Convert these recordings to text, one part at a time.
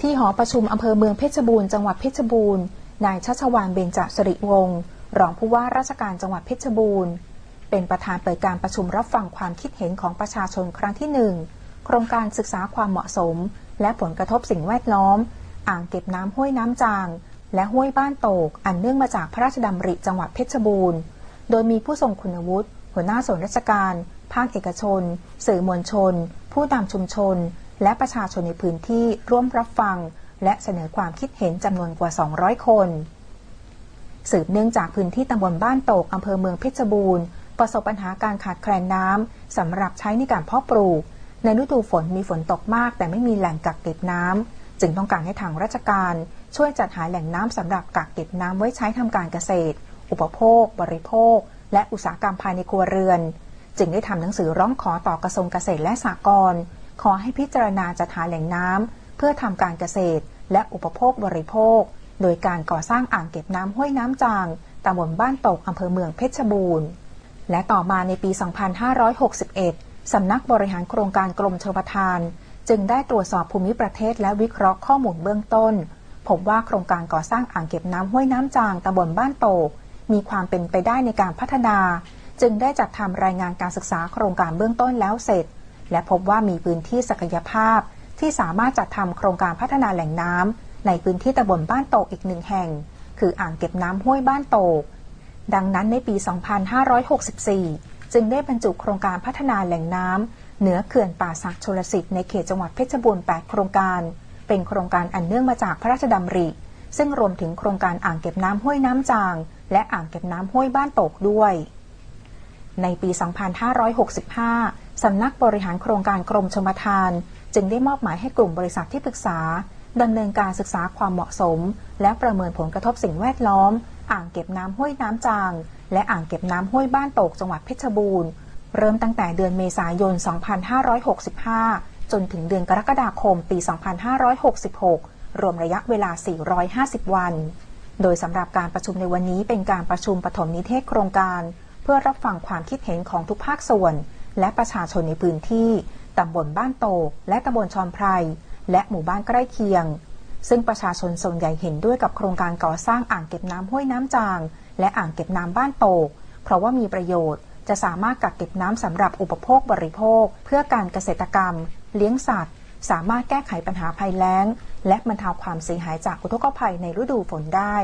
ที่หอประชุมอำเภอเมืองเพชรบูรณ์จังหวัดเพชรบูรณ์นายชัชวานเบญจสิริวงศ์รองผู้ว่าราชการจังหวัดเพชรบูรณ์ เป็นประธานเปิดการประชุมรับฟังความคิดเห็นของประชาชนครั้งที่หนึ่งโครงการศึกษาความเหมาะสม และผลกระทบสิ่งแวดล้อม อ่างเก็บน้ำห้วยน้ำจาง และห้วยบ้านโตก อันเนื่องมาจากพระราชดำริจังหวัดเพชรบูรณ์ โดยมีผู้ทรงคุณวุฒิหัวหน้าส่วนราชการ ภาคเอกชน สื่อมวลชน ผู้นำชุมชน และประชาชนในพื้นที่ร่วมรับฟัง และเสนอความคิดเห็นจำนวนกว่า 200 คนสืบเนื่องจากพื้นที่ตำบลบ้านโตกอำเภอเมืองเพชรบูรณ์ ประสบปัญหาการขาดแคลนน้ำสำหรับใช้ในการเพาะปลูก ในฤดูฝนมีฝนตกมาก แต่ไม่มีแหล่งกักเก็บน้ำจึงต้องการให้ทางราชการ ช่วยจัดหาแหล่งน้ำสำหรับกักเก็บน้ำไว้ใช้ทำการเกษตร อุปโภค บริโภค และอุตสาหกรรมภายในครัวเรือน จึงได้ทำหนังสือร้องขอต่อกระทรวงเกษตรและสหกรณ์ ขอให้พิจารณาจัดหาแหล่งน้ำเพื่อทำการเกษตร และอุปโภคบริโภค โดยการก่อสร้างอ่างเก็บน้ำห้วยน้ำจางตำบลบ้านตกอำเภอเมืองเพชรบูรณ์ และต่อมาในปี 2561 สำนักบริหารโครงการกรมชลประทาน จึงได้ตรวจสอบภูมิประเทศและวิเคราะห์ข้อมูลเบื้องต้นพบว่าโครงการก่อสร้างอ่างเก็บน้ำห้วยน้ำจางตำบลบ้านโตก มีความเป็นไปได้ในการพัฒนา จึงได้จัดทำรายงานการศึกษาโครงการเบื้องต้นแล้วเสร็จ และพบว่ามีพื้นที่ศักยภาพ ที่สามารถจัดทำโครงการพัฒนาแหล่งน้ำในพื้นที่ตำบลบ้านโตกอีกหนึ่งแห่ง คืออ่างเก็บน้ำห้วยบ้านโตก ดังนั้นในปี 2564 จึงได้บรรจุโครงการพัฒนาแหล่งน้ำเหนือเขื่อนป่าสักชลสิทธิ์ในเขตจังหวัดเพชรบูรณ์ 8 โครงการ เป็นโครงการอันเนื่องมาจากพระราชดำริ ซึ่งรวมถึงโครงการอ่างเก็บน้ำห้วยน้ำจาง และอ่างเก็บน้ำห้วยบ้านโตกด้วย ในปี 2565 สำนักบริหารโครงการกรมชลประทาน จึงได้มอบหมายให้กลุ่มบริษัทที่ปรึกษาดำเนินการศึกษาความเหมาะสม และประเมินผลกระทบสิ่งแวดล้อม อ่างเก็บน้ำห้วยน้ำจาง และอ่างเก็บน้ำห้วยบ้านโตกจังหวัดเพชรบูรณ์ เริ่มตั้งแต่เดือนเมษายน 2565 จนถึงเดือนกรกฎาคมปี 2566 รวมระยะเวลา 450 วัน โดยสำหรับการประชุมในวันนี้เป็นการประชุมปฐมนิเทศโครงการ เพื่อรับฟังความคิดเห็นของทุกภาคส่วน และประชาชนในพื้นที่ตำบลบ้านโตก และตำบลชอนไพร และหมู่บ้านใกล้เคียง ซึ่งประชาชนส่วนใหญ่เห็นด้วยกับโครงการก่อสร้างอ่างเก็บน้ำห้วยน้ำจาง และอ่างเก็บน้ำบ้านโตก เพราะว่ามีประโยชน์จะสามารถกักเก็บน้ำสำหรับอุปโภคบริโภค เพื่อการเกษตรกรรม เลี้ยงสัตว์ สามารถแก้ไขปัญหาภัยแล้ง และบรรเทาความเสียหายจากอุทกภัยในฤดูฝนได้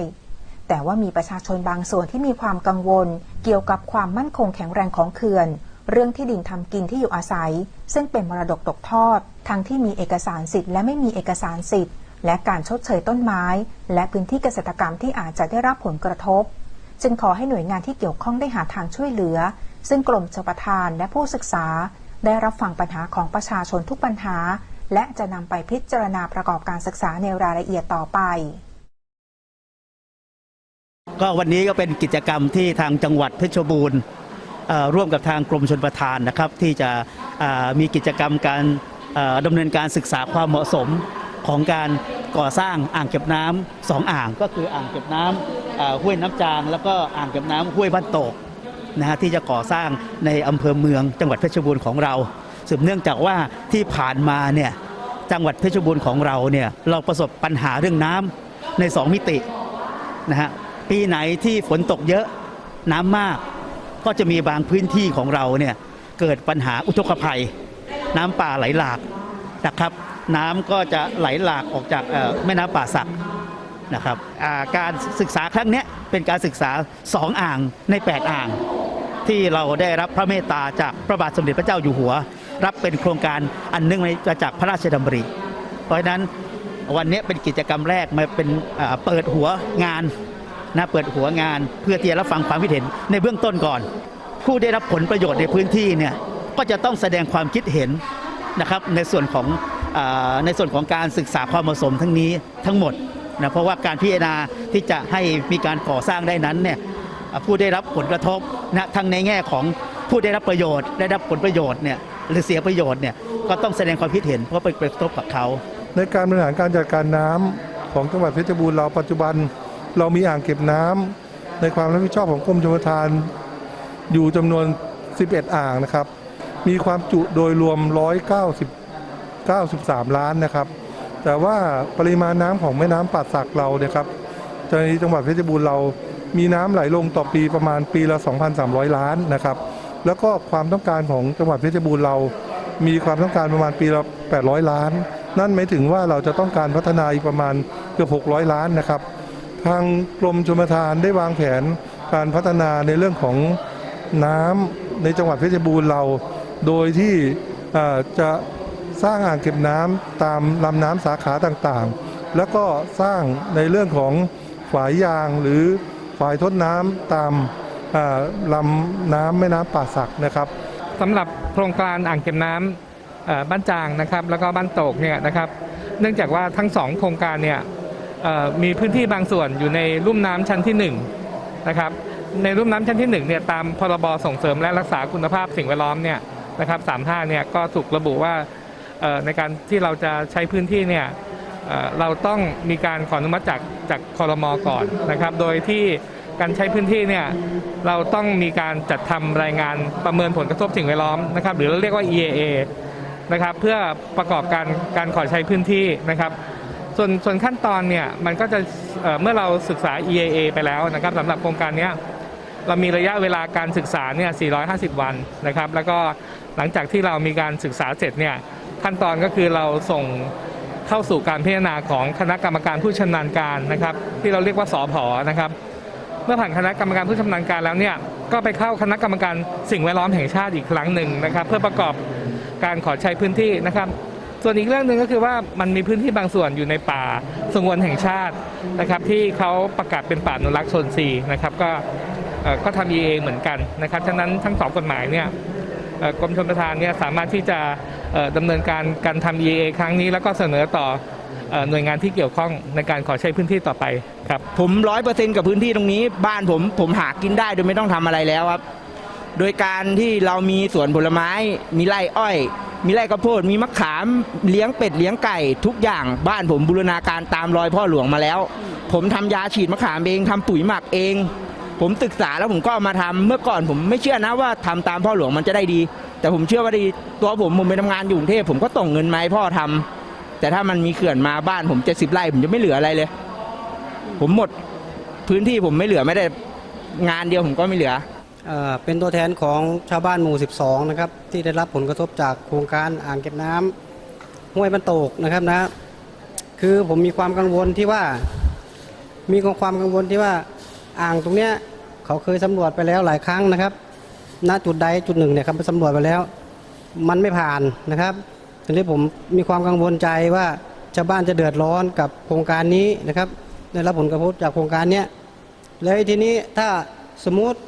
แต่ว่ามีประชาชนบางส่วนที่มีความกังวล เกี่ยวกับความมั่นคงแข็งแรงของเขื่อน เรื่องที่ดินทำกินที่อยู่อาศัย ซึ่งเป็นมรดกตกทอด ทั้งที่มีเอกสารสิทธิ์และไม่มีเอกสารสิทธิ์ และการชดเชยต้นไม้ และพื้นที่เกษตรกรรมที่อาจจะได้รับผลกระทบ จึงขอให้หน่วยงานที่เกี่ยวข้องได้หาทางช่วยเหลือ ซึ่งกรมชลประทานและผู้ศึกษา ได้รับฟังปัญหาของประชาชนทุกปัญหา และจะนำไปพิจารณาประกอบการศึกษาในรายละเอียดต่อไปก็วันนี้ก็เป็นกิจกรรมที่ทางจังหวัดเพชรบูรณ์ ร่วมกับทางกรมชลประทานนะครับ ที่จะมีกิจกรรมการเอ่อดำเนินการศึกษาความเหมาะสมของการก่อสร้างอ่างเก็บน้ำสองอ่างก็คืออ่างเก็บน้ำอ่าห้วยน้ำจาง แล้วก็อ่างเก็บน้ำห้วยบ้านโตกนะฮะที่จะก่อสร้างในอำเภอเมืองจังหวัดเพชรบูรณ์ของเราสืบเนื่องจากว่าที่ผ่านมาเนี่ยจังหวัดเพชรบูรณ์ของเราเนี่ยเราประสบปัญหาเรื่องน้ำในสองมิตินะฮะปีไหนที่ฝนตกเยอะน้ำมาก ก็จะมีบางพื้นที่ของเราเนี่ยเกิดปัญหาอุทกภัย น้ำป่าไหลหลากนะครับ น้ำก็จะไหลหลากออกจากแม่น้ำป่าสักนะครับาการศึกษาครั้งนี้เป็นการศึกษาสองอ่างใน 8 อ่าง ที่เราได้รับพระเมตตาจากพระบาทสมเด็จพระเจ้าอยู่หัว รับเป็นโครงการอันเนื่องมาจากพระราชดำริ เพราะฉะนั้นวันนี้เป็นกิจกรรมแรกมาเป็นเปิดหัวงาน นะเปิดหัวงาน เพื่อที่จะรับฟังความคิดเห็นในเบื้องต้นก่อน ผู้ได้รับผลประโยชน์ในพื้นที่เนี่ยก็จะต้องแสดงความคิดเห็นนะครับในส่วนของอในส่วนของการศึกษาความเหมาะสมทั้งนี้ทั้งหมดนะเพราะว่าการพิจารณาที่จะให้มีการก่อสร้างได้นั้นเนี่ยผู้ได้รับผลกระทบนะทั้งในแง่ของผู้ได้รับประโยชน์ ได้รับผลประโยชน์เนี่ยหรือเสียประโยชน์เนี่ยก็ต้องแสดงความคิดเห็นเพราะไปกระทบกับเขา ในการบริหารการจัดการน้ำของจังหวัดเพชรบูรณ์เราปัจจุบัน เรามีอ่างเก็บน้ำในความรับผิดชอบของกรมชลประทาน อยู่จำนวน 11 อ่างนะครับ มีความจุโดยรวม 190 93 ล้านนะครับ แต่ว่าปริมาณน้ำของแม่น้ำป่าสักเราเนี่ยครับในจังหวัดเพชรบูรณ์เรามีน้ำไหลลงต่อปีประมาณปีละ 2,300 ล้านนะครับ แล้วก็ความต้องการของจังหวัดเพชรบูรณ์เรา มีความต้องการประมาณปีละ 800 ล้าน นั่นหมายถึงว่าเราจะต้องการพัฒนาอีกประมาณเกือบ 600 ล้านนะครับ ทางกรมชลประทานได้วางแผนการพัฒนาในเรื่องของน้ำในจังหวัดเพชรบูรณ์เรา โดยที่จะสร้างอ่างเก็บน้ำตามลำน้ำสาขาต่างๆ แล้วก็สร้างในเรื่องของฝายยางหรือฝายทดน้ำตามเอ่อลำน้ำแม่น้ำป่าสักนะครับสำหรับโครงการอ่างเก็บน้ำเอ่อบ้านจางนะครับ แล้วก็บ้านโตกเนี่ยนะครับ เนื่องจากว่าทั้งสองโครงการเนี่ย มีพื้นที่บางส่วนอยู่ในลุ่มน้ำชั้นที่1นะครับในลุ่มน้ำชั้นที่1เนี่ยตามพรบส่งเสริมและรักษาคุณภาพสิ่งแวดล้อมเนี่ยนะครับ35เนี่ยก็ถูกระบุว่าในการที่เราจะใช้พื้นที่เนี่ยเราต้องมีการขออนุมัติจากจากคอรมอก่อนนะครับ โดยที่การใช้พื้นที่เนี่ยเราต้องมีการจัดทำรายงานประเมินผลกระทบสิ่งแวดล้อมนะครับ หรือเราเรียกว่า EAA นะครับเพื่อประกอบการการขอใช้พื้นที่นะครับ ส่วนส่วนขั้นตอนเนี่ยมันก็จะเเมื่อเราศึกษา EAA ไปแล้วนะครับสำหรับโครงการนี้เรามีระยะเวลาการศึกษาเนี่ย 450 วันนะครับ แล้วก็หลังจากที่เรามีการศึกษาเสร็จเนี่ยขั้นตอนก็คือเราส่งเข้าสู่การพิจารณาของคณะกรรมการผู้ชำนาญการนะครับ ที่เราเรียกว่าสอพอนะครับ เมื่อผ่านคณะกรรมการผู้ชำนาญการแล้วเนี่ยก็ไปเข้าคณะกรรมการสิ่งแวดล้อมแห่งชาติอีกครั้งหนึ่งนะครับ เพื่อประกอบการขอใช้พื้นที่นะครับ ส่วนอีกเรื่องหนึ่งก็คือว่ามันมีพื้นที่บางส่วนอยู่ในป่าสงวนแห่งชาตินะครับ ที่เขาประกาศเป็นป่าอนุรักษ์โซนซีนะครับก็เอ่อก็ทำ EA เหมือนกันนะครับฉะนั้นทั้งสองกฎหมายเนี่ยเอ่อกรมชลประทานเนี่ยสามารถที่จะเอ่อดำเนินการการทำ EA ครั้งนี้ แล้วก็เสนอต่อเอ่อหน่วยงานที่เกี่ยวข้องในการขอใช้พื้นที่ต่อไปครับผมร้อยเปอร์เซ็นต์กับพื้นที่ตรงนี้ บ้านผมผมหากินได้โดยไม่ต้องทำอะไรแล้วครับ โดยการที่เรามีสวนผลไม้มีไร่อ้อย มีไร่ข้าวโพดมีมะขามเลี้ยงเป็ดเลี้ยงไก่ทุกอย่างบ้านผมบูรณาการตามรอยพ่อหลวงมาแล้ว ผมทำยาฉีดมะขามเองทำปุ๋ยหมักเอง ผมศึกษาแล้วผมก็เอามาทำเมื่อก่อนผมไม่เชื่อนะว่าทำตามพ่อหลวงมันจะได้ดี แต่ผมเชื่อว่าดีตัวผมผมไปทำงานอยู่กรุงเทพผมก็ส่งเงินมาให้พ่อทำแต่ถ้ามันมีเขื่อนมาบ้านผมเจ็ดสิบไร่ผมจะไม่เหลืออะไรเลย ผมหมดพื้นที่ผมไม่เหลือไม่ได้งานเดียวผมก็ไม่เหลือ เป็นตัวแทนของชาวบ้านหมู่ 12 นะครับ ที่ได้รับผลกระทบจากโครงการอ่างเก็บน้ำห้วยบรรโตกนะครับนะ คือผมมีความกังวลที่ว่า มีความกังวลที่ว่าอ่างตรงเนี้ยเขาเคยสำรวจไปแล้วหลายครั้งนะครับ ณจุดใดจุดหนึ่งเนี่ยครับไปสำรวจไปแล้ว มันไม่ผ่านนะครับทีนี้ผมมีความกังวลใจว่าชาวบ้านจะเดือดร้อนกับโครงการนี้นะครับได้รับผลกระทบจากโครงการเนี้ยแล้วทีนี้ถ้าสมมติ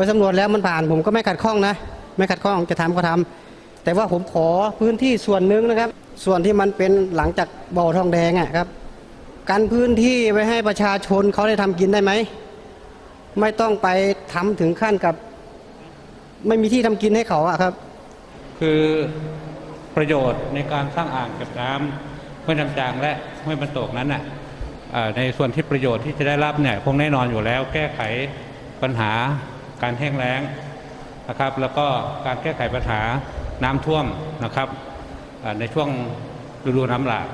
ไปสำรวจแล้วมันผ่านผมก็ไม่ขัดข้องนะ ไม่ขัดข้องจะทำก็ทำแต่ว่าผมขอพื้นที่ส่วนหนึ่งนะครับ ส่วนที่มันเป็นหลังจากบ่อทองแดงอะครับกันพื้นที่ไว้ให้ประชาชนเขาได้ทำกินได้ไหม ไม่ต้องไปทำถึงขั้นกับ ไม่มีที่ทำกินให้เขาอะครับ คือประโยชน์ในการสร้างอ่างเก็บน้ำห้วยน้ำจางและห้วยบรรตกนั้นน่ะเอ่อในส่วนที่ประโยชน์ที่จะได้รับเนี่ยคงแน่นอนอยู่แล้ว แก้ไขปัญหา การแห้งแล้งนะครับ แล้วก็การแก้ไขปัญหาน้ำท่วมนะครับในช่วงฤดูน้ำหลาก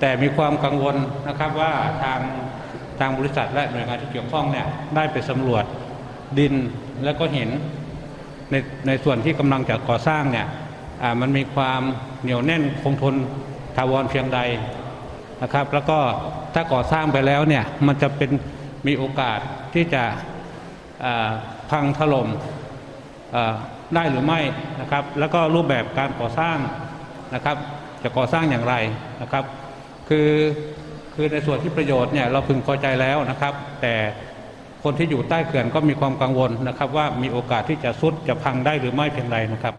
แต่มีความกังวลนะครับว่าทางทางบริษัทและหน่วยงานที่เกี่ยวข้องเนี่ยได้ไปสำรวจดินและก็เห็นในในส่วนที่กำลังจะก่อสร้างเนี่ยมันมีความเหนียวแน่นคงทนถาวรเพียงใดนะครับ แล้วก็ถ้าก่อสร้างไปแล้วเนี่ยมันจะเป็นมีโอกาสที่จะ พังถล่มอ่าได้หรือไม่นะครับแล้วก็รูปแบบการก่อสร้างนะครับ จะก่อสร้างอย่างไรนะครับ คือคือในส่วนที่ประโยชน์เนี่ยเราพึงพอใจแล้วนะครับ แต่คนที่อยู่ใต้เขื่อนก็มีความกังวลนะครับ ว่ามีโอกาสที่จะสุดจะพังได้หรือไม่เพียงไรนะครับ